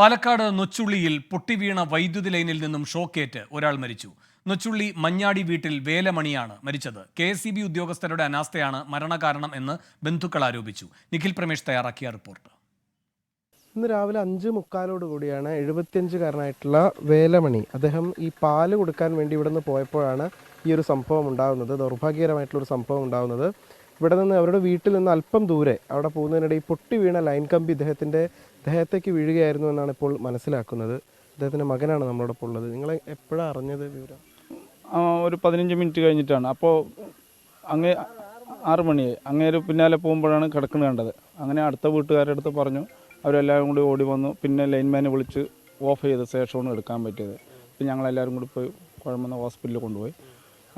പാലക്കാട് നൊച്ചുള്ളിയിൽ പൊട്ടിവീണ വൈദ്യുതി ലൈനിൽ നിന്നും ഷോക്കേറ്റ് ഒരാൾ മരിച്ചു. നൊച്ചുള്ളി മഞ്ഞാടി വീട്ടിൽ വേലമണിയാണ് മരിച്ചത്. കെ എസ് ഉദ്യോഗസ്ഥരുടെ അനാസ്ഥയാണ് മരണകാരണം എന്ന് ബന്ധുക്കൾ ആരോപിച്ചു. നിഖിൽ പ്രമേഷ് തയ്യാറാക്കിയ റിപ്പോർട്ട്. ഇന്ന് രാവിലെ അഞ്ച് മുക്കാലോട് കൂടിയാണ് എഴുപത്തിയഞ്ചുകാരനായിട്ടുള്ള വേലമണി അദ്ദേഹം ഈ പാൽ കൊടുക്കാൻ വേണ്ടി ഇവിടുന്ന് പോയപ്പോഴാണ് ഈ ഒരു സംഭവം ഉണ്ടാകുന്നത്. ദൗർഭാഗ്യകരമായിട്ടുള്ള ഒരു സംഭവം ഉണ്ടാകുന്നത്. ഇവിടെ നിന്ന് അവരുടെ വീട്ടിൽ നിന്ന് അല്പം ദൂരെ അവിടെ പോകുന്നതിനിടെ ഈ പൊട്ടി വീണ ലൈൻ കമ്പി ഇദ്ദേഹത്തിന്റെ ദേഹത്തേക്ക് വീഴുകയായിരുന്നു എന്നാണ് ഇപ്പോൾ മനസ്സിലാക്കുന്നത്. അദ്ദേഹത്തിന്റെ മകനാണ് നമ്മളോടൊപ്പം ഉള്ളത്. നിങ്ങൾ എപ്പോഴാണ് അറിഞ്ഞത് വിവരം? ഒരു പതിനഞ്ച് മിനിറ്റ് കഴിഞ്ഞിട്ടാണ്. അപ്പോൾ അങ്ങേ ആറ് മണിയായി അങ്ങേര് പിന്നാലെ പോകുമ്പോഴാണ് കിടക്കുന്നത് കണ്ടത്. അങ്ങനെ അടുത്ത വീട്ടുകാരുടെ അടുത്ത് പറഞ്ഞു. അവരെല്ലാവരും കൂടി ഓടി വന്നു. പിന്നെ ലൈൻമാനെ വിളിച്ച് ഓഫ് ചെയ്ത ശേഷമാണ് എടുക്കാൻ പറ്റിയത്. പിന്നെ ഞങ്ങളെല്ലാവരും കൂടി പോയി കുഴമ്പന്ന ഹോസ്പിറ്റലിൽ കൊണ്ടുപോയി.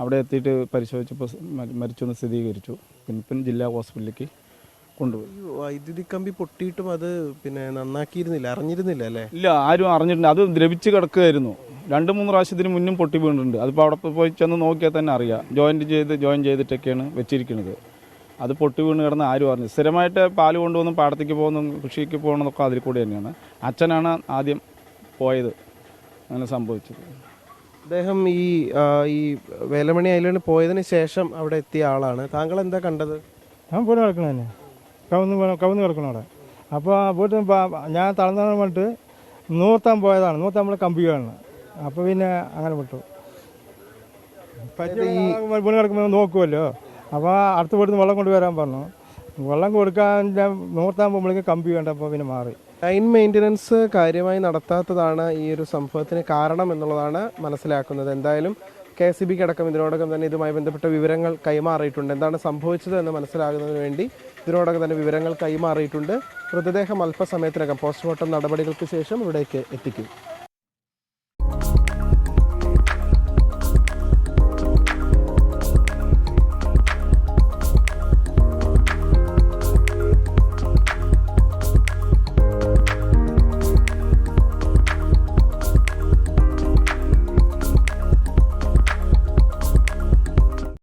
അവിടെ എത്തിയിട്ട് പരിശോധിച്ചപ്പോൾ മരിച്ചു മരിച്ചെന്ന് സ്ഥിരീകരിച്ചു. പിന്നെ പിന്നെ ജില്ലാ ഹോസ്പിറ്റലിലേക്ക് കൊണ്ടുപോയി. വൈദ്യുതി കമ്പി പൊട്ടിയിട്ടും അത് പിന്നെ നന്നാക്കിയിരുന്നില്ല അറിഞ്ഞിരുന്നില്ല അല്ലേ? ഇല്ല ആരും അറിഞ്ഞിട്ടുണ്ട് അത് ദ്രവിച്ച് കിടക്കുകയായിരുന്നു. രണ്ട് മൂന്ന് പ്രാവശ്യത്തിന് മുന്നും പൊട്ടി വീണിട്ടുണ്ട്. അതിപ്പോൾ അവിടെ പോയി ചെന്ന് നോക്കിയാൽ തന്നെ അറിയാം. ജോയിന്റ് ചെയ്ത് ജോയിൻ ചെയ്തിട്ടൊക്കെയാണ് വെച്ചിരിക്കുന്നത്. അത് പൊട്ടി വീണ് കിടന്ന് ആരും അറിഞ്ഞു സ്ഥിരമായിട്ട് പാൽ കൊണ്ടുവന്നും പാടത്തേക്ക് പോകുന്നതും കൃഷിക്ക് പോകണമെന്നൊക്കെ അതിൽ കൂടി തന്നെയാണ്. അച്ഛനാണ് ആദ്യം പോയത്. അങ്ങനെ സംഭവിച്ചത്. അദ്ദേഹം ഈ ആ, ഈ വേലമണി ഐലൻഡ് പോയതിന് ശേഷം അവിടെ എത്തിയ ആളാണ്. താങ്കൾ എന്താ കണ്ടത്? ഞാൻ വീട് കിടക്കണ തന്നെ. കവുന്ന് കവന്ന് കവുന്ന് കിടക്കണം അവിടെ. അപ്പോൾ പോയിട്ട് ഞാൻ തളർന്നു പറഞ്ഞിട്ട് നൂർത്താൻ പോയതാണ്. നൂർത്താൻ നമ്മൾ കമ്പിയാണ് അപ്പോൾ പിന്നെ അങ്ങനെ വിട്ടു വീണ് കിടക്കുമ്പോൾ നോക്കുമല്ലോ അപ്പോൾ അടുത്ത് പോയിട്ട് നിന്ന് വെള്ളം കൊണ്ടുവരാൻ പറഞ്ഞു. വെള്ളം കൊടുക്കാൻ ഞാൻ നൂർത്താൻ പോകുമ്പോഴേക്കും കമ്പി വേണ്ട അപ്പോൾ പിന്നെ മാറി. ലൈൻ മെയിന്റനൻസ് കാര്യമായി നടത്താത്തതാണ് ഈ ഒരു സംഭവത്തിന് കാരണം എന്നുള്ളതാണ് മനസ്സിലാക്കുന്നത്. എന്തായാലും കെ എസ് ബിക്ക് അടക്കം ഇതിനോടകം തന്നെ ഇതുമായി ബന്ധപ്പെട്ട വിവരങ്ങൾ കൈമാറിയിട്ടുണ്ട്. എന്താണ് സംഭവിച്ചത് എന്ന് മനസ്സിലാകുന്നതിന് വേണ്ടി ഇതിനോടകം തന്നെ വിവരങ്ങൾ കൈമാറിയിട്ടുണ്ട്. മൃതദേഹം അല്പസമയത്തിനകം പോസ്റ്റ്മോർട്ടം നടപടികൾക്ക് ശേഷം ഇവിടേക്ക് എത്തിക്കും.